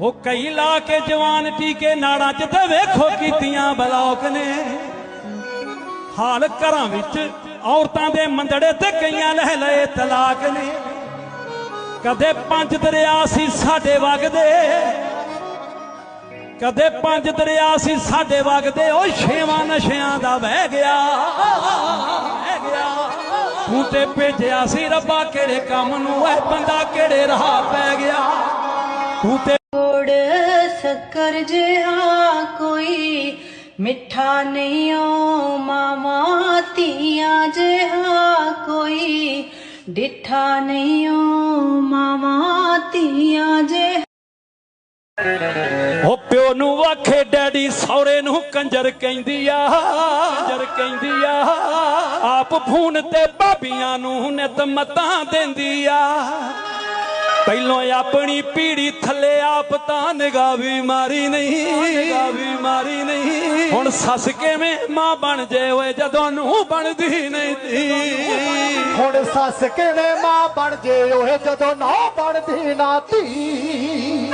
ਉਹ ਕਈ ਲਾ ਕੇ ਜਵਾਨ ਟੀਕੇ ਨਾੜਾਂ 'ਚ ਤੇ ਵੇਖੋ ਕੀਤੀਆਂ ਬਲੌਕ ਨੇ। ਹਾਲ ਘਰਾਂ ਵਿੱਚ ਔਰਤਾਂ ਦੇ ਮੰਦੜੇ ਤੇ ਕਈਆਂ ਲਹਿ ਲਏ ਤਲਾਕ ਨੇ। ਕਦੇ ਪੰਜ ਦਰਿਆ ਸੀ ਸਾਡੇ ਵਗਦੇ ਕਦੇ ਪੰਜ ਦਰਿਆ ਸੀ ਸਾਡੇ ਵਗਦੇ ਉਹ ਛੇਵਾਂ ਨਸ਼ਿਆਂ ਦਾ ਵਹਿ ਗਿਆ। ਵਹਿ ਗਿਆ। ਤੂੰ ਤੇ ਭੇਜਿਆ ਸੀ ਰੱਬਾ ਕਿਹੜੇ ਕੰਮ ਨੂੰ, ਐ ਬੰਦਾ ਕਿਹੜੇ ਰਾਹ ਪੈ ਗਿਆ। ਤੂੰ ਤੇ ਗੁੜ ਸ਼ੱਕਰ ਜਿਹਾ ਕੋਈ ਮਿੱਠਾ ਨਹੀਂ ਓ ਮਾਵਾਂ ਧੀਆਂ ਜਿਹਾ ਕੋਈ ਡਿੱਠਾ ਨਹੀਂ ਓ ਮਾਵਾਂ ਧੀਆਂ ਜਿਹਾ। ਉਹ ਪਿਓ ਨੂੰ ਆਖੇ ਡੈਡੀ ਸੌਰੇ ਨੂੰ ਕੰਜਰ ਕਹਿੰਦੀ ਆ, ਕੰਜਰ ਕਹਿੰਦੀ ਆ। ਆਪ ਫੋਨ ਤੇ ਭਾਬੀਆਂ ਨੂੰ ਨਿਤ ਮਤਾਂ ਦਿੰਦੀ ਆ। ਪਹਿਲੋਂ ਆਪਣੀ ਪੀੜੀ ਥੱਲੇ ਆਪ ਤਾਂ ਨਿਗਾਹ ਵੀ ਮਾਰੀ ਨਹੀਂ। ਨਿਗਾਹ ਵੀ ਮਾਰੀ ਨਹੀਂ। ਹੁਣ ਸੱਸ ਕਿਵੇਂ ਮਾਂ ਬਣ ਜੇ ਓਏ ਜਦੋਂ ਨੂੰ ਬਣਦੀ ਨਹੀਂ ਤੀ ਹੁਣ ਸੱਸ ਕਿਵੇਂ ਮਾਂ ਬਣ ਜੇ ਓਏ ਜਦੋਂ ਨਾ ਬਣਦੀ ਨਾ ਧੀ